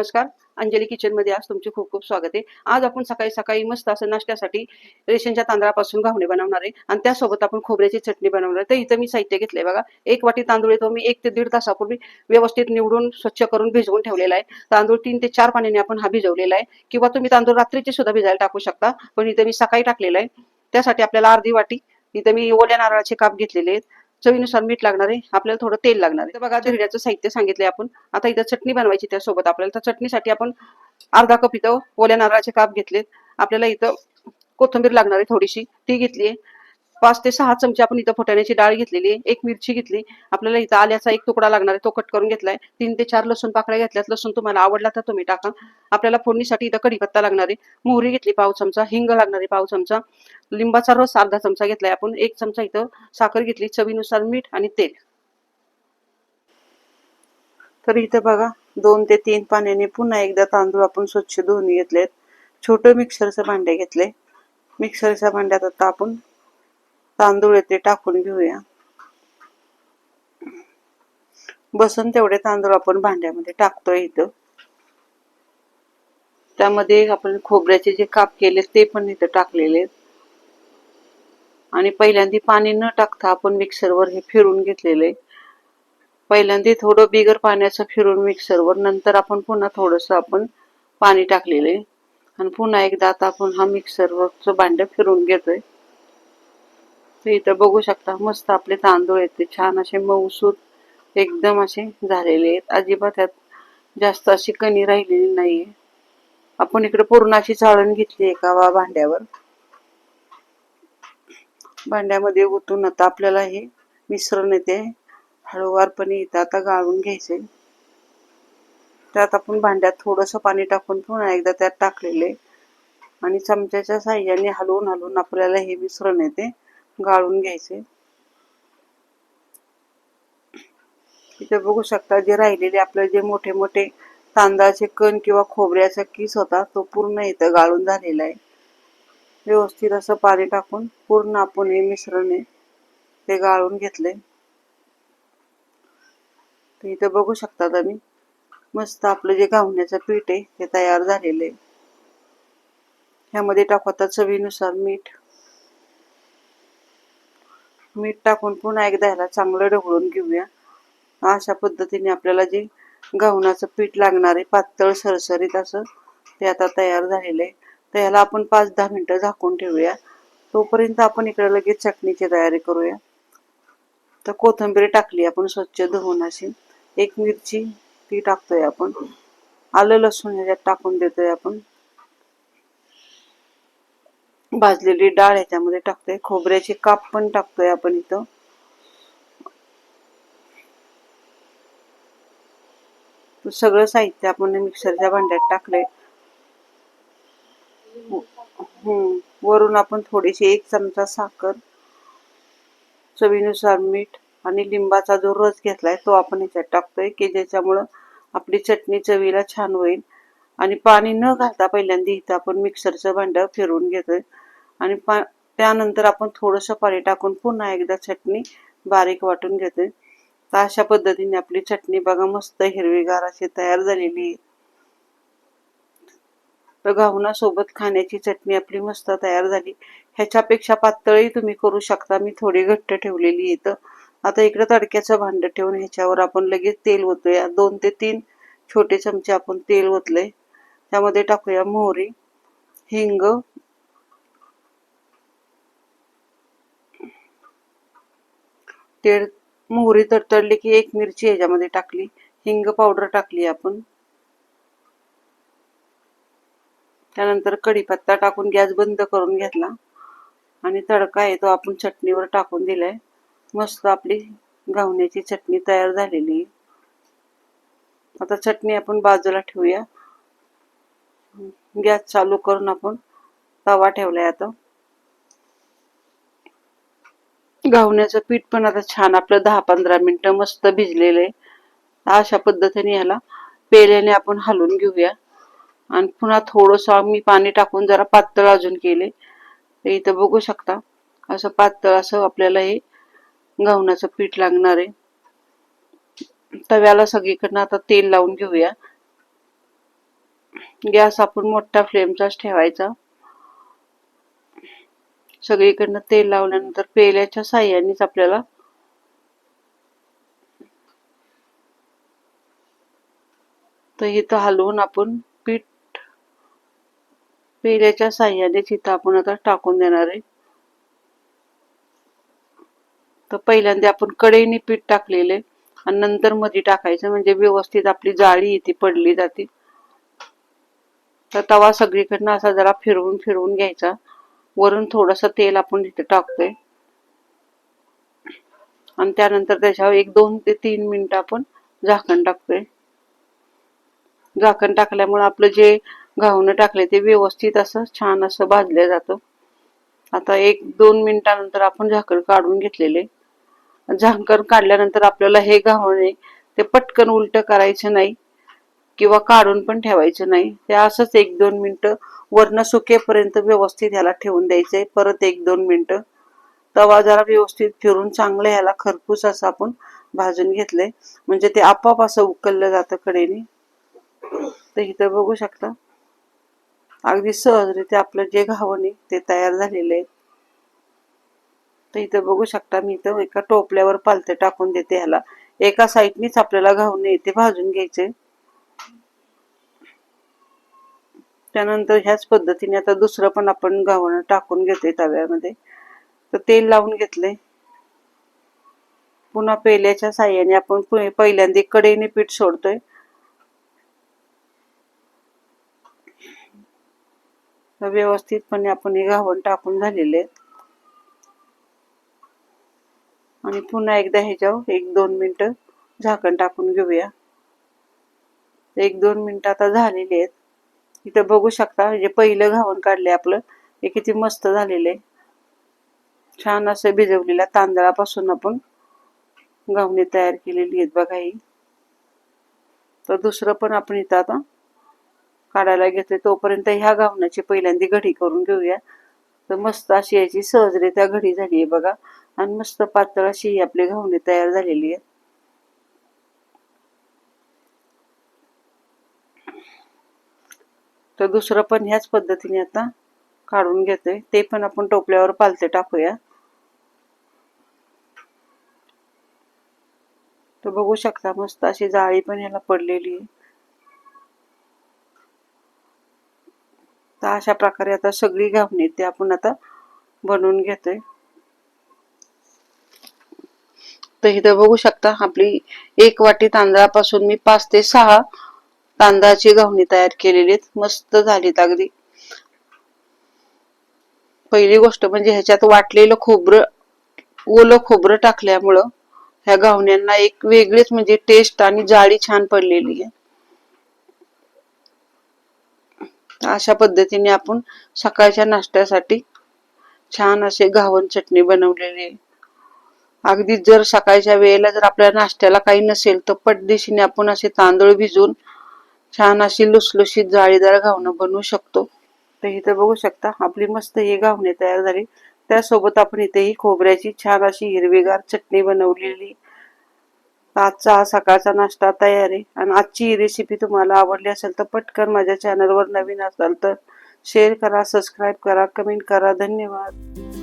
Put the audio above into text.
नमस्कार. अंजली किचनमध्ये आज तुमचे खूप खूप स्वागत आहे. आज आपण सकाळी सकाळी मस्त असं नाश्त्यासाठी रेशनच्या तांदळापासून घावणे बनवणार आहे. आणि त्यासोबत आपण खोबऱ्याची चटणी बनवणार आहे. तर इथं मी साहित्य घेतलंय बघा. एक वाटी तांदूळ येतो मी एक ते दीड तासापूर्वी व्यवस्थित निवडून स्वच्छ करून भिजवून ठेवलेला आहे. तांदूळ तीन ते चार पाण्याने आपण हा भिजवलेला आहे. किंवा तुम्ही तांदूळ रात्रीचे सुद्धा भिजायला टाकू शकता. पण इथं मी सकाळी टाकलेला आहे. त्यासाठी आपल्याला अर्धी वाटी. इथं मी ओल्या नारळाचे काप घेतलेले आहेत. चवीनुसार मीठ लागणार आहे आपल्याला थोडं तेल लागणार आहे. तर बघा धिरड्याचं साहित्य सांगितलंय आपण. आता इथं चटणी बनवायची त्यासोबत आपल्याला. तर चटणीसाठी आपण अर्धा कप इथं ओल्या नारळाचे काप घेतलेत. आपल्याला इथं कोथिंबीर लागणार आहे थोडीशी. ती घेतली आहे पाच ते सहा चमचे आपण इथं फुटाण्याची डाळ घेतलेली एक मिरची घेतली. आपल्याला इथं आल्याचा एक तुकडा लागणार आहे तो कट करून घेतलाय. तीन ते चार लसूण पाकळ्या घेतल्यात लसूण तुम्हाला आवडला तर तुम्ही टाका. आपल्याला फोडणीसाठी इथं कढीपत्ता लागणार आहे. मोहरी घेतली पाव चमचा हिंग लागणार आहे पाव चमचा. लिंबाचा रस अर्धा चमचा घेतलाय आपण एक चमचा इथं साखर घेतली चवीनुसार मीठ आणि तेल. तर इथं बघा दोन ते तीन पाण्याने पुन्हा एकदा तांदूळ आपण स्वच्छ धुवून घेतलेत. छोटं मिक्सरचं भांडे घेतले मिक्सरच्या भांड्यात आता आपण तांदूळ येते टाकून घेऊया. बसून तेवढे तांदूळ आपण भांड्यामध्ये टाकतोय इथं. त्यामध्ये आपण खोबऱ्याचे जे काप केले ते पण इथं टाकलेले आणि पहिल्यांदा पाणी न टाकता आपण मिक्सरवर हे फिरून घेतलेले पहिल्यांदा थोडं बिगर पाण्याचं फिरून मिक्सरवर नंतर आपण पुन्हा थोडस आपण पाणी टाकलेले आणि पुन्हा एकदा आता आपण हा मिक्सरवरचं भांड फिरून घेतोय. तर इथं बघू शकता मस्त आपले तांदूळ येते छान असे मऊसूत एकदम असे झालेले आहेत. अजिबात त्यात जास्त अशी कणी राहिलेली नाहीये. आपण इकडे पूर्णाची चाळण घेतली एका वा भांड्यावर. भांड्यामध्ये ओतून आता आपल्याला हे मिश्रण येते. हळूवारपणे इथं आता गाळून घ्यायचे. त्यात आपण भांड्यात थोडस पाणी टाकून पुन्हा एकदा त्यात टाकलेले. आणि चमच्याच्या साह्याने हलवून हलवून आपल्याला हे मिश्रण येते. गाळून घ्यायचे. इथे बघू शकता जे राहिलेले आपले जे मोठे मोठे तांदळाचे कण किंवा खोबऱ्याचा किस होता तो पूर्ण इथं गाळून झालेला आहे. व्यवस्थित असं पाणी टाकून पूर्ण आपण हे मिश्रण ते गाळून घेतले. इथं बघू शकता तुम्ही मस्त आपलं जे घावण्याचं पीठ आहे ते तयार झालेलं आहे. ह्यामध्ये टाकू आता चवीनुसार मीठ. मीठ टाकून पुन्हा एकदा ह्याला चांगलं ढवळून घेऊया. अशा पद्धतीने आपल्याला जे गव्हाचं पीठ लागणार आहे पातळ सरसरीत असं ते आता तयार झालेलं आहे. तर ह्याला आपण पाच दहा मिनटं झाकून ठेवूया. तोपर्यंत आपण इकडे लगेच चटणीची तयारी करूया. तर कोथिंबीर टाकली आपण स्वच्छ धुवून अशी. एक मिरची ती टाकतोय आपण. आलं लसूण ह्याच्यात टाकून देतोय आपण. भाजलेली डाळ याच्यामध्ये टाकतोय. खोबऱ्याचे काप पण टाकतोय आपण इथं. सगळं साहित्य आपण मिक्सरच्या भांड्यात टाकलंय. हम्म वरून आपण थोडीशी एक चमचा साखर चवीनुसार मीठ आणि लिंबाचा जो रस घेतलाय तो आपण ह्याच्यात टाकतोय की ज्याच्यामुळं आपली चटणी चवीला छान होईल. आणि पाणी न घालता पहिल्यांदा इथं आपण मिक्सरचं भांडं फिरवून घेतोय. आणि पा त्यानंतर आपण थोडंसं पाणी टाकून पुन्हा एकदा चटणी बारीक वाटून घेतोय. तर अशा पद्धतीने आपली चटणी बघा मस्त हिरवीगार अशी तयार झालेली आहे. तर घावनासोबत खाण्याची चटणी आपली मस्त तयार झाली. ह्याच्यापेक्षा पातळही तुम्ही करू शकता. मी थोडी घट्ट ठेवलेली आहे तर आता इकडे तडक्याचं भांड ठेवून ह्याच्यावर आपण लगेच तेल ओतूया. दोन ते तीन छोटे चमचे आपण तेल ओतले त्यामध्ये टाकूया मोहरी हिंग तेल मोहरी तडतडली की एक मिरची ह्याच्यामध्ये टाकली. हिंग पावडर टाकली आपण. त्यानंतर कढीपत्ता टाकून गॅस बंद करून घेतला. आणि तडका आहे तो आपण चटणीवर टाकून दिलाय. मस्त आपली घावण्याची चटणी तयार झालेली आहे. आता चटणी आपण बाजूला ठेवूया. गॅस चालू करून आपण तवा ठेवलाय आता. घावण्याचं पीठ पण आता छान आपलं दहा पंधरा मिनटं मस्त भिजलेलं आहे. अशा पद्धतीने ह्याला पेल्याने आपण हलवून घेऊया. आणि पुन्हा थोडंसं मी पाणी टाकून जरा पातळ अजून केले. तर इथं बघू शकता असं पातळ असं आपल्याला हे गव्हाचं पीठ लागणार आहे. तव्याला सगळीकडनं आता तेल लावून घेऊया. गॅस आपण मोठ्या फ्लेमचाच ठेवायचा. सगळीकडनं तेल लावल्यानंतर पेल्याच्या साह्यानेच आपल्याला तर इथं हलवून आपण पीठ पेल्याच्या साह्यानेच इथं आपण आता टाकून देणार आहे. तर पहिल्यांदा आपण कढईने पीठ टाकलेले आणि नंतर मध्ये टाकायचं म्हणजे व्यवस्थित आपली जाळी इथे पडली जाते. तर तवा सगळीकडनं असा जरा फिरवून फिरवून घ्यायचा. वरून थोडस तेल आपण तिथे टाकतोय. आणि त्यानंतर त्याच्यावर एक दोन ते तीन मिनिट आपण झाकण टाकतोय. झाकण टाकल्यामुळे आपलं जे घावणं टाकले ते व्यवस्थित असं छान असं भाजलं जातं. आता एक दोन मिनिटानंतर आपण झाकण काढून घेतलेले. झाकण काढल्यानंतर आपल्याला हे घावणे ते पटकन उलट करायचं नाही. किंवा काढून पण ठेवायचं नाही. ते असंच एक दोन मिनटं वरण सुकेपर्यंत व्यवस्थित ह्याला ठेवून द्यायचंय. परत एक दोन मिनटं. तवा जरा व्यवस्थित फिरून चांगलं ह्याला खरपूस असं आपण भाजून घेतलंय. म्हणजे ते आपोआप असं उकललं जातं कडेने. तर इथं बघू शकता. अगदी सहजरित्या आपलं जे घावण आहे ते तयार झालेलं आहे. तर इथं बघू शकता मी इथं एका टोपल्यावर पालते टाकून देते ह्याला. एका साईडनीच आपल्याला घावणे ते भाजून घ्यायचे त्यानंतर ह्याच पद्धतीने आता दुसरं पण आपण गव्हाणं टाकून घेतोय तव्यामध्ये. तर तेल लावून घेतलंय. पुन्हा पेल्याच्या साह्याने आपण पहिल्यांदा कडेने पीठ सोडतोय. व्यवस्थितपणे आपण हे घावण टाकून झालेले आहेत. आणि पुन्हा एकदा ह्याच्यावर एक दोन मिनिट झाकण टाकून घेऊया. एक दोन मिनिट आता झालेली आहेत. इथं बघू शकता म्हणजे पहिलं घावण काढलंय आपलं. हे किती मस्त झालेलं आहे छान असं भिजवलेल्या तांदळापासून आपण घावणी तयार केलेली आहेत बघा ही. तर दुसरं पण आपण इथं आता काढायला घेतोय. तोपर्यंत ह्या घावण्याची पहिल्यांदा घडी करून घेऊया. तर मस्त अशी याची सहजरित्या घडी झाली आहे बघा. आणि मस्त पातळ अशी ही आपली घावणी तयार झालेली आहे तर दुसरं पण ह्याच पद्धतीने आता काढून घेतोय. ते पण आपण टोपल्यावर पालथे टाकूया. तर बघू शकता मस्त अशी जाळी पण ह्याला पडलेली आहे. तर अशा प्रकारे आता सगळी घावणी ते आपण आता बनवून घेतोय. तर इथं बघू शकता आपली एक वाटी तांदळापासून मी पाच ते सहा तांदळाची घावणी तयार केलेली मस्त झालीत अगदी. पहिली गोष्ट म्हणजे ह्याच्यात वाटलेलं खोबरं ओलं खोबरं टाकल्यामुळं ह्या घावण्यांना एक वेगळीच म्हणजे टेस्ट आणि जाळी छान पडलेली आहे. अशा पद्धतीने आपण सकाळच्या नाश्त्यासाठी छान असे घावन चटणी बनवलेली आहे. अगदी जर सकाळच्या वेळेला जर आपल्या नाश्त्याला काही नसेल तर पटदिशीने आपण असे तांदूळ भिजवून छान अशी लुसलुशीत जाळीदार घावणं बनवू शकतो. तर इथं बघू शकता आपली मस्त ही घावणे तयार झाली. त्यासोबत आपण इथे ही खोबऱ्याची छान अशी हिरवीगार चटणी बनवलेली. आजचा हा सकाळचा नाश्ता तयार आहे. आणि आजची ही रेसिपी तुम्हाला आवडली असेल तर पटकन माझ्या चॅनलवर नवीन असाल तर शेअर करा सबस्क्राईब करा कमेंट करा. धन्यवाद.